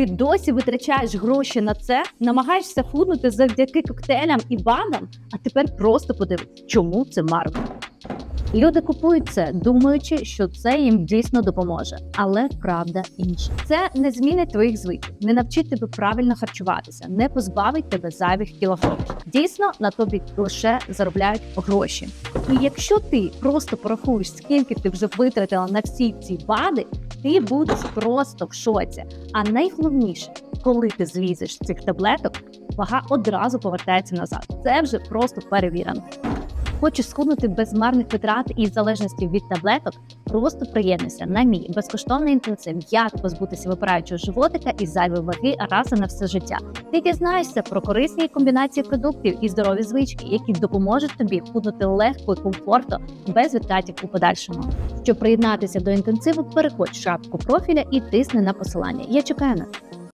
Ти досі витрачаєш гроші на це, намагаєшся худнути завдяки коктейлям і банам, а тепер просто подивись, чому це марно. Люди купують це, думаючи, що це їм дійсно допоможе, але правда інша. Це не змінить твоїх звичок, не навчить тебе правильно харчуватися, не позбавить тебе зайвих кілограмів. Дійсно, на тобі лише заробляють гроші. І якщо ти просто порахуєш, скільки ти вже витратила на всі ці БАДи, ти будеш просто в шоці. А найголовніше, коли ти злізеш з цих таблеток, вага одразу повертається назад. Це вже просто перевірено. Хочеш схуднути без марних витрат і залежності від таблеток? Просто приєднуйся на мій безкоштовний інтенсив, як позбутися випираючого животика і зайвої ваги раз і на все життя. Ти дізнаєшся про корисні комбінації продуктів і здорові звички, які допоможуть тобі худнути легко і комфортно без витратів у подальшому. Щоб приєднатися до інтенсиву, переходь шапку профіля і тисни на посилання. Я чекаю на.